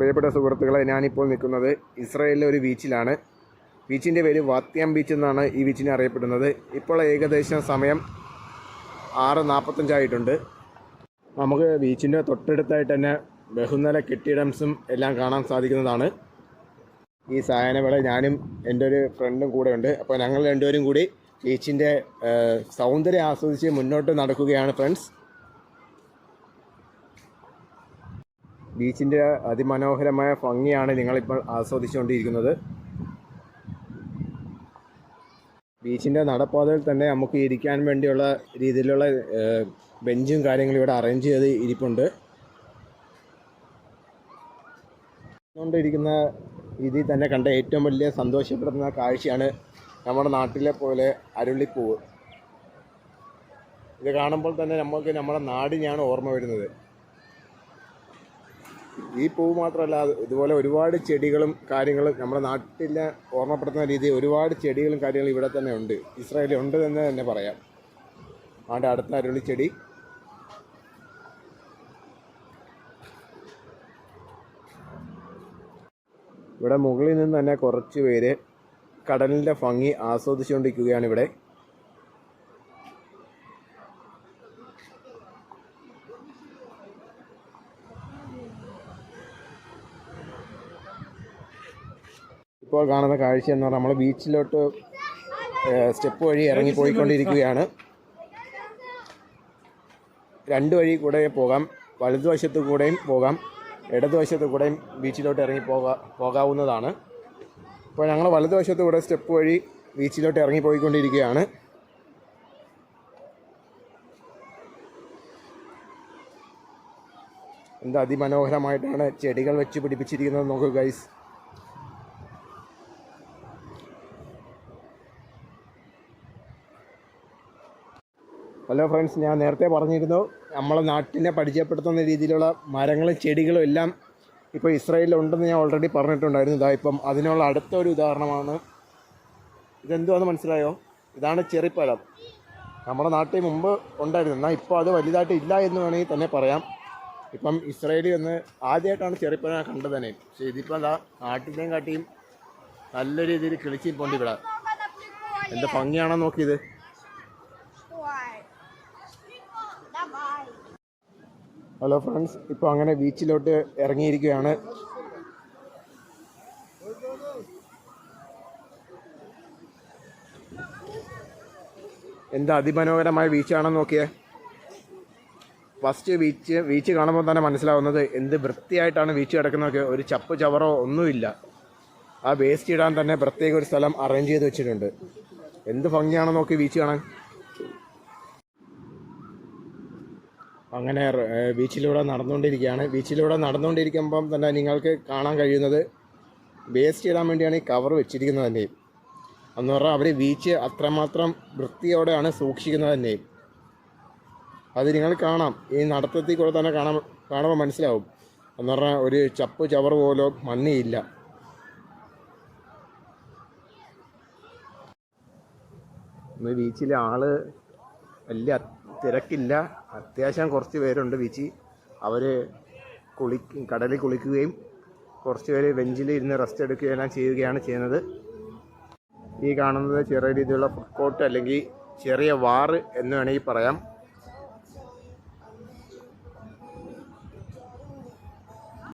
പ്രിയപ്പെട്ട സുഹൃത്തുക്കളെ ഞാനിപ്പോൾ നിൽക്കുന്നത് ഇസ്രയേലിലെ ഒരു ബീച്ചിലാണ്. ബീച്ചിന്റെ പേര് വാത്യാം ബീച്ച് എന്നാണ് ഈ ബീച്ചിനെ അറിയപ്പെടുന്നത്. ഇപ്പോൾ ഏകദേശം സമയം ആറ് നാൽപ്പത്തഞ്ചായിട്ടുണ്ട്. നമുക്ക് ബീച്ചിന്റെ തൊട്ടടുത്തായിട്ട് തന്നെ ബഹുനില കെട്ടിടംസും എല്ലാം കാണാൻ സാധിക്കുന്നതാണ്. ഈ സായനവേള ഞാനും എന്റെ ഒരു ഫ്രണ്ടും കൂടെ ഉണ്ട്. അപ്പോൾ ഞങ്ങൾ രണ്ടുപേരും കൂടി ബീച്ചിന്റെ സൗന്ദര്യം ആസ്വദിച്ച് മുന്നോട്ട് നടക്കുകയാണ് ഫ്രണ്ട്സ്. ബീച്ചിന്റെ അതിമനോഹരമായ ഭംഗിയാണ് നിങ്ങളിപ്പോൾ ആസ്വദിച്ചുകൊണ്ടിരിക്കുന്നത്. ബീച്ചിന്റെ നടപ്പാതയിൽ തന്നെ നമുക്ക് ഇരിക്കാൻ വേണ്ടിയുള്ള രീതിയിലുള്ള ബെഞ്ചും കാര്യങ്ങളും ഇവിടെ അറേഞ്ച് ചെയ്ത് ഇരിപ്പുണ്ട്. കൊണ്ടിരിക്കുന്ന ഇതിൽ തന്നെ കണ്ട ഏറ്റവും വലിയ സന്തോഷപ്പെടുന്ന കാഴ്ചയാണ് നമ്മുടെ നാട്ടിലെ പോലെ അരുളിപ്പൂവ്. ഇത് കാണുമ്പോൾ തന്നെ നമുക്ക് നമ്മുടെ നാടിനെയാണ് ഓർമ്മ വരുന്നത്. ഈ പൂവ് മാത്രമല്ല ഇതുപോലെ ഒരുപാട് ചെടികളും കാര്യങ്ങളും നമ്മുടെ നാട്ടിലെ ഓർമ്മപ്പെടുത്തുന്ന രീതിയിൽ ഒരുപാട് ചെടികളും കാര്യങ്ങളും ഇവിടെ തന്നെ ഉണ്ട്. ഇസ്രായേലിൽ ഉണ്ട് എന്ന് തന്നെ പറയാം. ആണ്ട് അടുത്ത അരുളിച്ചെടി ഇവിടെ മുകളിൽ നിന്ന് തന്നെ കുറച്ച് പേര് കടലിന്റെ ഭംഗി ആസ്വദിച്ചുകൊണ്ടിരിക്കുകയാണ് ഇവിടെ. ഇപ്പോൾ കാണുന്ന കാഴ്ച എന്ന് പറഞ്ഞാൽ നമ്മൾ ബീച്ചിലോട്ട് സ്റ്റെപ്പ് വഴി ഇറങ്ങി പോയിക്കൊണ്ടിരിക്കുകയാണ്. രണ്ട് വഴി കൂടെ പോകാം. വലതുവശത്ത് കൂടെയും പോകാം. ഇടതുവശത്ത് കൂടെയും ബീച്ചിലോട്ട് ഇറങ്ങി പോകാ പോകാവുന്നതാണ്. ഇപ്പോൾ ഞങ്ങൾ വലതുവശത്ത് കൂടെ സ്റ്റെപ്പ് വഴി ബീച്ചിലോട്ട് ഇറങ്ങി പോയിക്കൊണ്ടിരിക്കുകയാണ്. എന്ത് അതിമനോഹരമായിട്ടാണ് ചെടികൾ വെച്ച് പിടിപ്പിച്ചിരിക്കുന്നത് നോക്കുക ഗൈസ് ഹലോ ഫ്രണ്ട്സ് ഞാൻ നേരത്തെ പറഞ്ഞിരുന്നു നമ്മളെ നാട്ടിനെ പരിചയപ്പെടുത്തുന്ന രീതിയിലുള്ള മരങ്ങളും ചെടികളും എല്ലാം ഇപ്പോൾ ഇസ്രായേലിൽ ഉണ്ടെന്ന് ഞാൻ ഓൾറെഡി പറഞ്ഞിട്ടുണ്ടായിരുന്നു. ഇതാ ഇപ്പം അതിനുള്ള അടുത്ത ഒരു ഉദാഹരണമാണ്. ഇതെന്തുവാന്ന് മനസ്സിലായോ? ഇതാണ് ചെറിപ്പഴം. നമ്മുടെ നാട്ടിൽ മുമ്പ് ഉണ്ടായിരുന്നു. എന്നാൽ ഇപ്പോൾ അത് വലുതായിട്ട് ഇല്ല എന്ന് വേണമെങ്കിൽ തന്നെ പറയാം. ഇപ്പം ഇസ്രായേലിൽ ഒന്ന് ആദ്യമായിട്ടാണ് ചെറിപ്പഴം കണ്ടത് തന്നെ. പക്ഷേ ഇതിപ്പോൾ അതാ നാട്ടിലേയും കാട്ടിയും നല്ല രീതിയിൽ കിളിച്ചിപ്പോണ്ട് ഇവിടെ. എന്ത് ഭംഗിയാണോ നോക്കിയത് ഹലോ ഫ്രണ്ട്സ് ഇപ്പോൾ അങ്ങനെ ബീച്ചിലോട്ട് ഇറങ്ങിയിരിക്കുകയാണ്. എന്താ അതിമനോഹരമായ ബീച്ചാണെന്ന് നോക്കിയേ. ഫസ്റ്റ് ബീച്ച് ബീച്ച് കാണുമ്പോൾ തന്നെ മനസ്സിലാവുന്നത് എന്ത് വൃത്തിയായിട്ടാണ് ബീച്ച് കിടക്കുന്നതൊക്കെ. ഒരു ചപ്പ് ചവറോ ഒന്നുമില്ല. ആ വേസ്റ്റ് ഇടാൻ തന്നെ പ്രത്യേക ഒരു സ്ഥലം അറേഞ്ച് ചെയ്ത് വെച്ചിട്ടുണ്ട്. എന്ത് ഭംഗിയാണെന്ന് നോക്കി ബീച്ച് കാണാൻ. അങ്ങനെ ബീച്ചിലൂടെ നടന്നുകൊണ്ടിരിക്കുകയാണ്. ബീച്ചിലൂടെ നടന്നുകൊണ്ടിരിക്കുമ്പം തന്നെ നിങ്ങൾക്ക് കാണാൻ കഴിയുന്നത് വേസ്റ്റ് ഇടാൻ വേണ്ടിയാണ് ഈ കവർ വെച്ചിരിക്കുന്നത് തന്നെയും. എന്ന് പറഞ്ഞാൽ അവർ ബീച്ച് അത്രമാത്രം വൃത്തിയോടെയാണ് സൂക്ഷിക്കുന്നത് തന്നെയും. അത് നിങ്ങൾ കാണാം. ഈ നടത്തത്തിൽ കൂടെ തന്നെ കാണാൻ കാണുമ്പോൾ മനസ്സിലാവും. എന്ന് പറഞ്ഞാൽ ഒരു ചപ്പ് ചവർ പോലോ മണ്ണിയില്ല ബീച്ചിലെ ആൾ വലിയ തിരക്കില്ല. അത്യാവശ്യം കുറച്ച് പേരുണ്ട് ബീച്ചിൽ അവർ കുളി കടലിൽ കുളിക്കുകയും കുറച്ച് പേര് ബെഞ്ചിൽ ഇരുന്ന് റെസ്റ്റ് എടുക്കുകയും എല്ലാം ചെയ്യുകയാണ് ചെയ്യുന്നത്. ഈ കാണുന്നത് ചെറിയ രീതിയിലുള്ള ഫുഡ് കോർട്ട് അല്ലെങ്കിൽ ചെറിയ വാറ് എന്ന് വേണമെങ്കിൽ പറയാം.